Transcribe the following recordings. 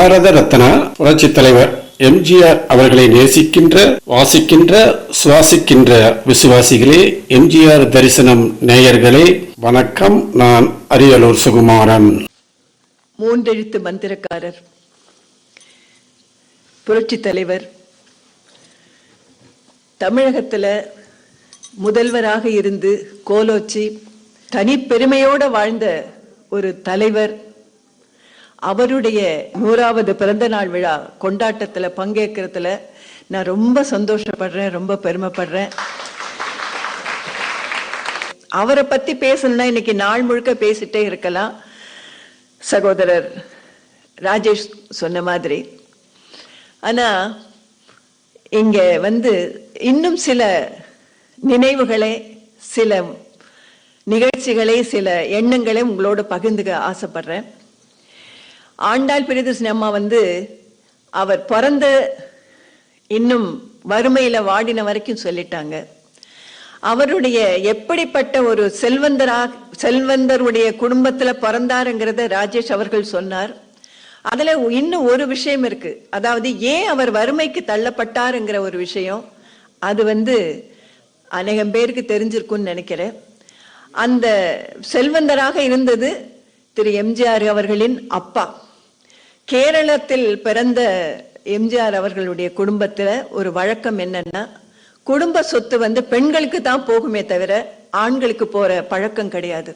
பாரத ரத்னா புரட்சி தலைவர் எம்ஜிஆர் அவர்களை நேசிக்கின்ற வாசிக்கின்ற சுவாசிக்கின்ற விசுவாசிகளே எம்ஜிஆர் தரிசனம் நேயர்களே வணக்கம். நான் அரியலூர் சுகுமாரன். மூன்றெழுத்து மந்திரக்காரர் புரட்சி தலைவர் தமிழகத்துல முதல்வராக இருந்து கோலோச்சி தனி பெருமையோடு வாழ்ந்த ஒரு தலைவர் அவருடைய நூறாவது பிறந்த நாள் விழா கொண்டாட்டத்தில் பங்கேற்கிறதுல நான் ரொம்ப சந்தோஷப்படுறேன் ரொம்ப பெருமைப்படுறேன். அவரை பத்தி பேசணும்னா இன்னைக்கு நாள் முழுக்க பேசிட்டே இருக்கலாம். சகோதரர் ராஜேஷ் சொன்ன மாதிரி. ஆனா இங்க வந்து இன்னும் சில நினைவுகளை சில நிகழ்ச்சிகளை சில எண்ணங்களை உங்களோட பகிர்ந்துக்க ஆசைப்படுறேன். ஆண்டாள் பிரியதர்ஷினி அம்மா வந்து அவர் பிறந்த இன்னும் வறுமையில வாடின வரைக்கும் சொல்லிட்டாங்க. அவருடைய எப்படிப்பட்ட ஒரு செல்வந்தரா செல்வந்தருடைய குடும்பத்துல பிறந்தாருங்கிறத ராஜேஷ் அவர்கள் சொன்னார். அதுல இன்னும் ஒரு விஷயம் இருக்கு. அதாவது ஏன் அவர் வறுமைக்கு தள்ளப்பட்டாருங்கிற ஒரு விஷயம். அது வந்து அநேகம் பேருக்கு தெரிஞ்சிருக்கும்னு நினைக்கிறேன். அந்த செல்வந்தராக இருந்தது திரு எம்ஜிஆர் அவர்களின் அப்பா. கேரளத்தில் பிறந்த எம்ஜிஆர் அவர்களுடைய குடும்பத்துல ஒரு வழக்கம் என்னன்னா குடும்ப சொத்து வந்து பெண்களுக்கு தான் போகுமே தவிர ஆண்களுக்கு போற பழக்கம் கிடையாது.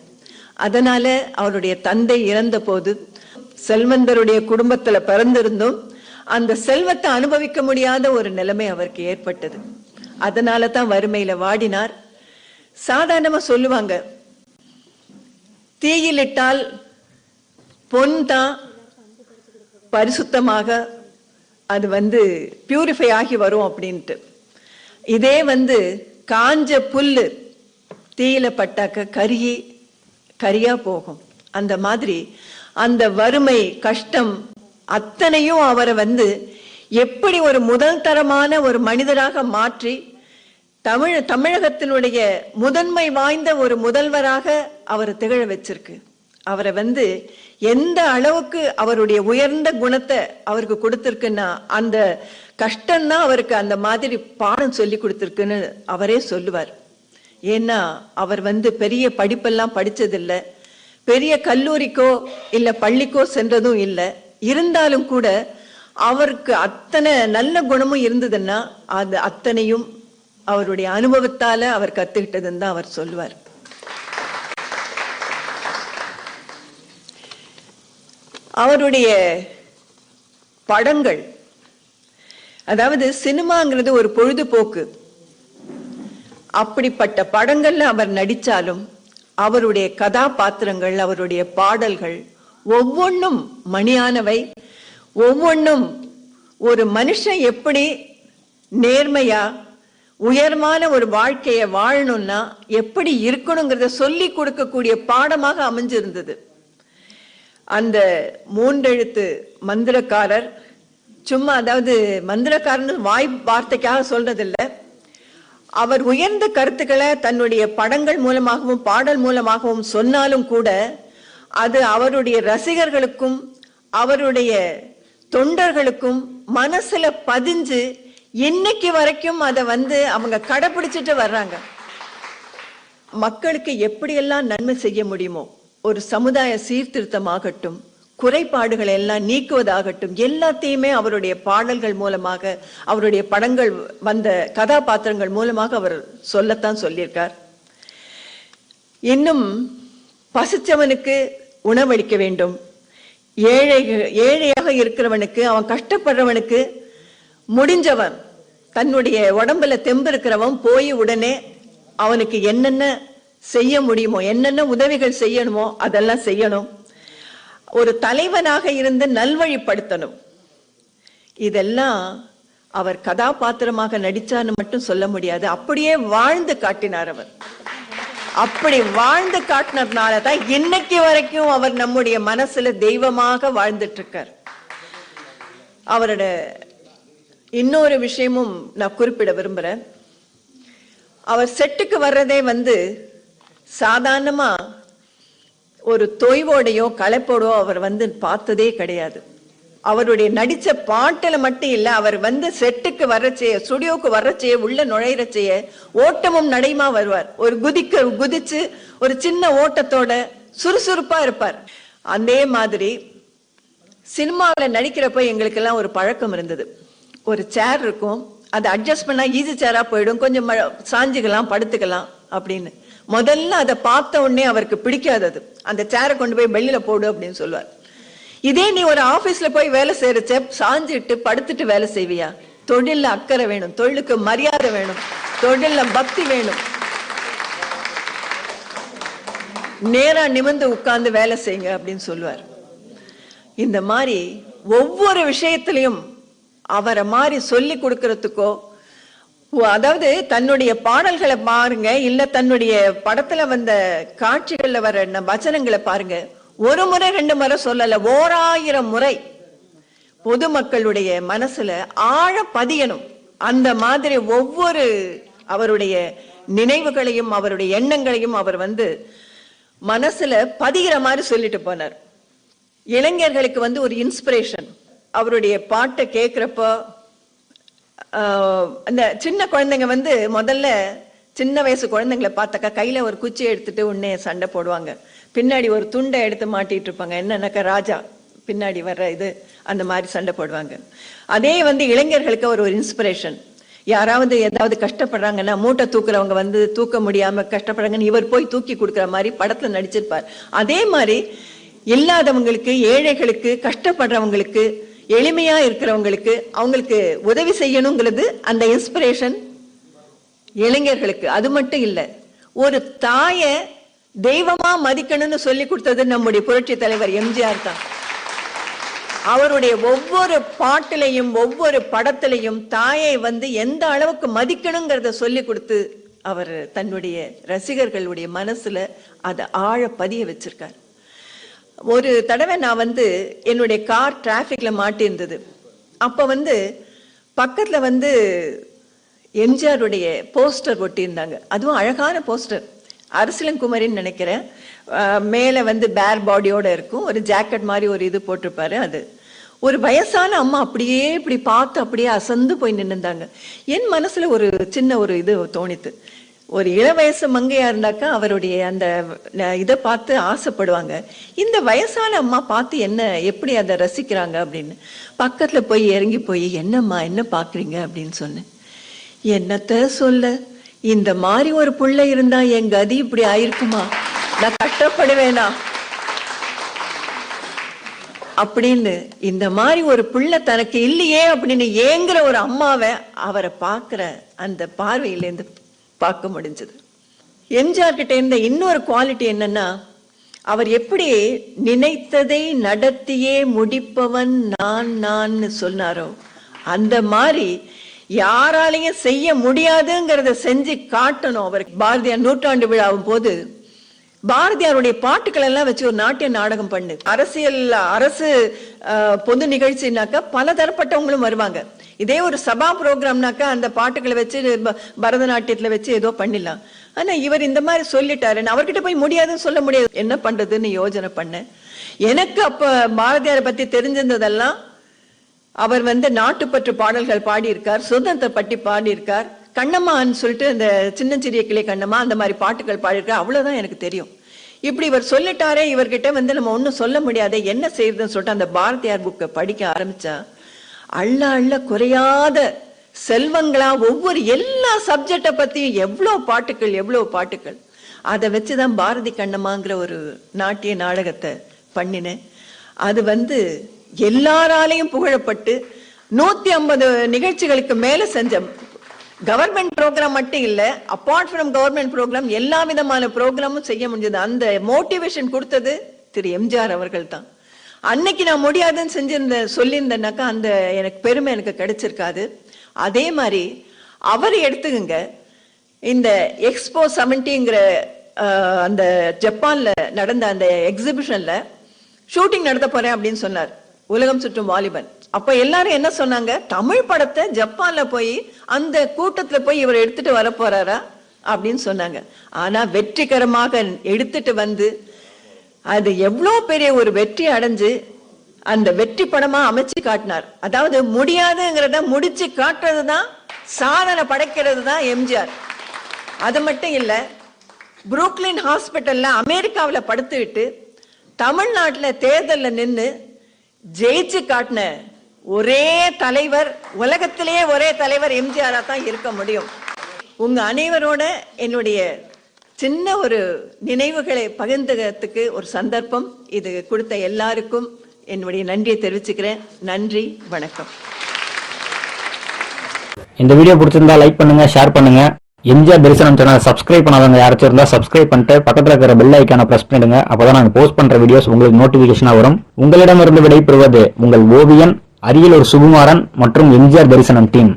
அதனால அவருடைய தந்தை இறந்த போது செல்வந்தருடைய குடும்பத்துல பிறந்திருந்தும் அந்த செல்வத்தை அனுபவிக்க முடியாத ஒரு நிலைமை அவருக்கு ஏற்பட்டது. அதனால தான் வறுமையில வாடினார். சாதாரணமா சொல்லுவாங்க தீயிலிட்டால் பொன் தான் பரிசுத்தமாக அது வந்து பியூரிஃபை ஆகி வரும் அப்படின்ட்டு. இதே வந்து காஞ்ச புல்லு தீயில பட்டாக்க கருகி கரியா போகும். அந்த மாதிரி அந்த வறுமை கஷ்டம் அத்தனையும் அவரை வந்து எப்படி ஒரு முதல் தரமான ஒரு மனிதராக மாற்றி தமிழ் தமிழகத்தினுடைய முதன்மை வாய்ந்த ஒரு முதல்வராக அவர் திகழ வச்சிருக்கு. அவரை வந்து எந்த அளவுக்கு அவருடைய உயர்ந்த குணத்தை அவருக்கு கொடுத்துருக்குன்னா அந்த கஷ்டம்தான் அவருக்கு அந்த மாதிரி பாடம் சொல்லி கொடுத்துருக்குன்னு அவரே சொல்லுவார். ஏன்னா அவர் வந்து பெரிய படிப்பெல்லாம் படித்ததில்லை பெரிய கல்லூரிக்கோ இல்லை பள்ளிக்கோ சென்றதும் இல்லை. இருந்தாலும் கூட அவருக்கு அத்தனை நல்ல குணமும் இருந்ததுன்னா அது அத்தனையும் அவருடைய அனுபவத்தால அவர் கத்துக்கிட்டதுன்னு தான் அவர் சொல்லுவார். அவருடைய படங்கள். அதாவது சினிமாங்கிறது ஒரு பொழுதுபோக்கு. அப்படிப்பட்ட படங்கள்ல அவர் நடித்தாலும் அவருடைய கதாபாத்திரங்கள் அவருடைய பாடல்கள் ஒவ்வொன்றும் மணியானவை. ஒவ்வொன்றும் ஒரு மனுஷன் எப்படி நேர்மையா உயர்மான ஒரு வாழ்க்கையை வாழணும்னா எப்படி இருக்கணுங்கிறத சொல்லி கொடுக்கக்கூடிய பாடமாக அமைஞ்சிருந்தது. அந்த மூன்றெழுத்து மந்திரக்காரர் சும்மா அதாவது மந்திரக்காரன் வாய் வார்த்தைக்காக சொல்றதில்லை. அவர் உயர்ந்த கருத்துக்களை தன்னுடைய படங்கள் மூலமாகவும் பாடல் மூலமாகவும் சொன்னாலும் கூட அது அவருடைய ரசிகர்களுக்கும் அவருடைய தொண்டர்களுக்கும் மனசுல பதிஞ்சு இன்னைக்கு வரைக்கும் அதை வந்து அவங்க கடைபிடிச்சிட்டு வர்றாங்க. மக்களுக்கு எப்படியெல்லாம் நன்மை செய்ய முடியுமோ ஒரு சமுதாய சீர்திருத்தமாகட்டும் குறைபாடுகளை எல்லாம் நீக்குவதாகட்டும் எல்லாத்தையுமே அவருடைய பாடல்கள் மூலமாக அவருடைய படங்கள் வந்த கதாபாத்திரங்கள் மூலமாக அவர் சொல்லத்தான் சொல்லியிருக்கார். இன்னும் பசிச்சவனுக்கு உணவளிக்க வேண்டும். ஏழை ஏழையாக இருக்கிறவனுக்கு அவன் கஷ்டப்படுறவனுக்கு முடிஞ்சவன் தன்னுடைய உடம்புல தெம்பு இருக்கிறவன் போய் உடனே அவனுக்கு என்னென்ன செய்ய முடியுமோ? என்னென்ன உதவிகள் செய்யணுமோ? அதெல்லாம் செய்யணும். ஒரு தலைவனாக இருந்து நல்வழிப்படுத்தணும். இதெல்லாம் அவர் கதாபாத்திரமாக நடிச்சான்னு மட்டும் சொல்ல முடியாது. அப்படியே வாழ்ந்து காட்டினார் அவர். அப்படி வாழ்ந்து காட்டினதுனால தான் இன்னைக்கு வரைக்கும் அவர் நம்முடைய மனசுல தெய்வமாக வாழ்ந்துட்டு இருக்கார் அவரோட இன்னொரு விஷயமும் நான் குறிப்பிட விரும்புறேன். அவர் செட்டுக்கு வர்றதே வந்து சாதாரணமா ஒரு தொய்வோடையோ களைப்போடோ அவர் வந்து பார்த்ததே கிடையாது. அவருடைய நடித்த பாட்டில் மட்டும் இல்லை அவர் வந்து செட்டுக்கு வர்றச்சே ஸ்டுடியோக்கு வர்றச்சே உள்ள நுழையிறச்சே ஓட்டமும் நடையுமா வருவார். ஒரு குதிக்க குதிச்சு ஒரு சின்ன ஓட்டத்தோட சுறுசுறுப்பா இருப்பார். அதே மாதிரி சினிமாவில் நடிக்கிறப்ப எங்களுக்கெல்லாம் ஒரு பழக்கம் இருந்தது. ஒரு சேர் இருக்கும் அதை அட்ஜஸ்ட் பண்ணால் ஈஸி சேராக போயிடும் கொஞ்சம் சாஞ்சுக்கலாம் படுத்துக்கலாம் அப்படின்னு. முதல்ல அதை பார்த்த உடனே அவருக்கு பிடிக்காதது அந்த சேரை கொண்டு போய் வெளியில போடு அப்படின்னு சொல்லுவார். இதே நீ ஒரு ஆபீஸ்ல போய் வேலை செய்யறச்ச சாஞ்சிட்டு படுத்துட்டு வேலை செய்வியா? தொழில்ல அக்கறை வேணும் தொழிலுக்கு மரியாதை வேணும் தொழில்ல பக்தி வேணும். நேரா நிமிர்ந்து உட்கார்ந்து வேலை செய்யுங்க அப்படின்னு சொல்லுவார். இந்த மாதிரி ஒவ்வொரு விஷயத்திலையும் அவரை மாதிரி சொல்லி கொடுக்கறதுக்கோ அதாவது தன்னுடைய பாடல்களை பாருங்க இல்ல தன்னுடைய படத்துல வந்த காட்சிகள்ல வர வச்சனங்களை வசனங்களை பாருங்க. ஒரு முறை ரெண்டு முறை சொல்லல ஓராயிரம் முறை. பொதுமக்களுடைய மனசுல ஆழ பதியணும். அந்த மாதிரி ஒவ்வொரு அவருடைய நினைவுகளையும் அவருடைய எண்ணங்களையும் அவர் வந்து மனசுல பதிகிற மாதிரி சொல்லிட்டு போனார். இளைஞர்களுக்கு வந்து ஒரு இன்ஸ்பிரேஷன் அவருடைய பாட்டை கேட்கிறப்போ அந்த சின்ன குழந்தைங்க வந்து முதல்ல சின்ன வயசு குழந்தைங்களை பார்த்தாக்கா கையில ஒரு குச்சி எடுத்துட்டு உடனே சண்டை போடுவாங்க. பின்னாடி ஒரு துண்டை எடுத்து மாட்டிட்டு இருப்பாங்க. என்னன்னாக்கா ராஜா பின்னாடி வர்ற இது அந்த மாதிரி சண்டை போடுவாங்க. அதே வந்து இளைஞர்களுக்கு ஒரு ஒரு இன்ஸ்பிரேஷன் யாராவது ஏதாவது கஷ்டப்படுறாங்கன்னா மூட்டை தூக்குறவங்க வந்து தூக்க முடியாம கஷ்டப்படுறாங்கன்னு இவர் போய் தூக்கி கொடுக்குற மாதிரி படத்துல நடிச்சிருப்பார். அதே மாதிரி இல்லாதவங்களுக்கு ஏழைகளுக்கு கஷ்டப்படுறவங்களுக்கு எளிமையா இருக்கிறவங்களுக்கு அவங்களுக்கு உதவி செய்யணுங்கிறது அந்த இன்ஸ்பிரேஷன் இளைஞர்களுக்கு. அது மட்டும் இல்லை ஒரு தாய தெய்வமா மதிக்கணும்னு சொல்லி கொடுத்தது நம்முடைய புரட்சி தலைவர் எம்ஜிஆர் தான். அவருடைய ஒவ்வொரு பாட்டிலையும் ஒவ்வொரு படத்திலையும் தாயை வந்து எந்த அளவுக்கு மதிக்கணுங்கிறத சொல்லி கொடுத்து அவர் தன்னுடைய ரசிகர்களுடைய மனசுல அதை ஆழ பதிய வச்சிருக்கார். ஒரு தடவை நான் வந்து என்னுடைய கார் டிராஃபிக்ல மாட்டியிருந்தது. அப்போ வந்து பக்கத்தில் வந்து எம்ஜிஆருடைய போஸ்டர் ஒட்டியிருந்தாங்க. அதுவும் அழகான போஸ்டர் அரசியலங்குமரின்னு நினைக்கிறேன். மேலே வந்து பேர் பாடியோட இருக்கும். ஒரு ஜாக்கெட் மாதிரி ஒரு இது போட்டிருப்பாரு அது. ஒரு வயசான அம்மா அப்படியே இப்படி பார்த்து அப்படியே அசந்து போய் நின்றுந்தாங்க என் மனசில் ஒரு சின்ன ஒரு இது தோணித்து. ஒரு இள வயசு மங்கையா இருந்தாக்கா அவருடைய அந்த இதை பார்த்து ஆசைப்படுவாங்க. இந்த வயசான அம்மா பார்த்து என்ன எப்படி அதை ரசிக்கிறாங்க அப்படின்னு. பக்கத்துல போய் இறங்கி போய் என்னம்மா என்ன பாக்குறீங்க அப்படின்னு சொன்னேன். என்னத்த சொல்ல? இந்த மாதிரி ஒரு புள்ள இருந்தா என் கதி இப்படி ஆயிருக்குமா? நான் கட்டப்படுவேனா அப்படின்னு இந்த மாதிரி ஒரு பிள்ளை தனக்கு இல்லையே அப்படின்னு ஏங்குற ஒரு அம்மாவை அவரை பார்க்குற அந்த பார்வையிலேருந்து பார்க்க முடிஞ்சது. எம்ஜிஆர் கிட்ட இருந்த இன்னொரு குவாலிட்டி என்னன்னா அவர் எப்படி நினைத்ததை நடத்தியே முடிப்பவன் நான் நான் சொன்னாரோ அந்த மாதிரி யாராலையும் செய்ய முடியாதுங்கிறத செஞ்சு காட்டணும். அவருக்கு பாரதியார் நூற்றாண்டு விழாவும் போது பாரதியாருடைய பாட்டுக்கள் எல்லாம் வச்சு ஒரு நாட்டிய நாடகம் பண்ணு. அரசியல் அரசு பொது நிகழ்ச்சினாக்கா பல தரப்பட்டவங்களும் வருவாங்க. இதே ஒரு சபா ப்ரோக்ராம்னாக்கா அந்த பாட்டுகளை வச்சு ப- பரதநாட்டியத்துல வச்சு ஏதோ பண்ணிடலாம். ஆனா இவர் இந்த மாதிரி சொல்லிட்டாரு. அவர்கிட்ட போய் முடியாதுன்னு சொல்ல முடியாது. என்ன பண்றதுன்னு யோஜனை பண்ணேன் எனக்கு அப்ப பாரதியாரை பத்தி தெரிஞ்சிருந்ததெல்லாம் அவர் வந்து நாட்டுப்பற்று பாடல்கள் பாடியிருக்கார் சுதந்திர பட்டி பாடியிருக்கார். கண்ணம்மான்னு சொல்லிட்டு இந்த சின்னஞ்சிறிய கிளை கண்ணம்மா அந்த மாதிரி பாட்டுகள் பாடியிருக்கார். அவ்வளவுதான் எனக்கு தெரியும். இப்படி இவர் சொல்லிட்டாரே இவர்கிட்ட வந்து நம்ம ஒன்றும் சொல்ல முடியாது என்ன செய்யறதுன்னு சொல்லிட்டு அந்த பாரதியார் புக்கை படிக்க ஆரம்பிச்சா அள்ள அள்ள குறையாத செல்வங்களா ஒவ்வொரு எல்லா சப்ஜெக்டை பத்தியும் எவ்வளோ பாட்டுகள் எவ்வளோ பாட்டுகள் அதை வச்சுதான் பாரதி கண்ணம்மாங்கிற ஒரு நாட்டிய நாடகத்தை பண்ணினேன். அது வந்து எல்லாராலையும் புகழப்பட்டு நூத்தி ஐம்பது நிகழ்ச்சிகளுக்கு மேல செஞ்ச கவர்மெண்ட் ப்ரோக்ராம் மட்டும் இல்லை அப்பார்ட் ஃப்ரம் கவர்மெண்ட் ப்ரோக்ராம் எல்லா விதமான ப்ரோக்ராமும் செய்ய முடிஞ்சது. அந்த மோட்டிவேஷன் கொடுத்தது திரு எம்ஜிஆர் அவர்கள் தான். அன்னைக்கு நான் முடியாதுன்னு செஞ்சிருந்த சொல்லியிருந்தேனாக்கா அந்த எனக்கு பெருமை எனக்கு கிடைச்சிருக்காது. அதே மாதிரி அவர் எடுத்துக்கங்க இந்த எக்ஸ்போ செவன்ட்டிங்கிற அந்த ஜப்பான்ல நடந்த அந்த எக்ஸிபிஷன்ல ஷூட்டிங் நடத்த போறேன் அப்படின்னு சொன்னார். உலகம் சுற்றும் வாலிபன். அப்ப எல்லாரும் என்ன சொன்னாங்க? தமிழ் படத்தை ஜப்பான்ல போய் அந்த கூட்டத்துல போய் இவர் எடுத்துட்டு வர போறாரா? அப்படின்னு சொன்னாங்க. ஆனா வெற்றிகரமாக எடுத்துட்டு வந்து அது எவ்வளோ பெரிய ஒரு வெற்றி அடைஞ்சு அந்த வெற்றி படமா அமைச்சு காட்டினார். அதாவது முடியாதுங்கிறத முடிச்சு காட்டுறது தான் சாதனை படைக்கிறது தான் எம்ஜிஆர். அது மட்டும் இல்ல புரூக்லின் ஹாஸ்பிட்டல்ல அமெரிக்காவில் படுத்துக்கிட்டு தமிழ்நாட்டில் தேர்தலில் நின்று ஜெயிச்சு காட்டின ஒரே தலைவர் உலகத்திலேயே ஒரே தலைவர் எம்ஜிஆரா தான் இருக்க முடியும். உங்க அனைவரோட என்னுடைய சின்ன ஒரு நினைவுகளை பகிர்ந்துக்கிறதுக்கு ஒரு சந்தர்ப்பம் இது கொடுத்த எல்லாருக்கும் என்னுடைய நன்றியை தெரிவிச்சுக்கிறேன். நன்றி வணக்கம். இந்த வீடியோ பிடிச்சிருந்தா லைக் பண்ணுங்க ஷேர் பண்ணுங்க. எம்ஜிஆர் தரிசனம் சேனல் சப்ஸ்கிரைப் பண்ணாதவங்க யாராச்சும் இருந்தா சப்ஸ்கிரைப் பண்ணிட்டு பக்கத்தில் இருக்கிற பெல் ஐக்கான பிரஸ் பண்ணிடுங்க. அப்பதான் நாங்கள் போஸ்ட் பண்ற வீடியோஸ் உங்களுக்கு நோட்டிபிகேஷனா வரும். உங்களிடமிருந்து விடைபெறுவது உங்கள் ஓவியன் அரியலூர் சுகுமாரன் மற்றும் எம்ஜிஆர் தரிசனம் டீம்.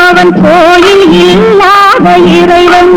அவன் கோயில் இல்லாத இறைவன்.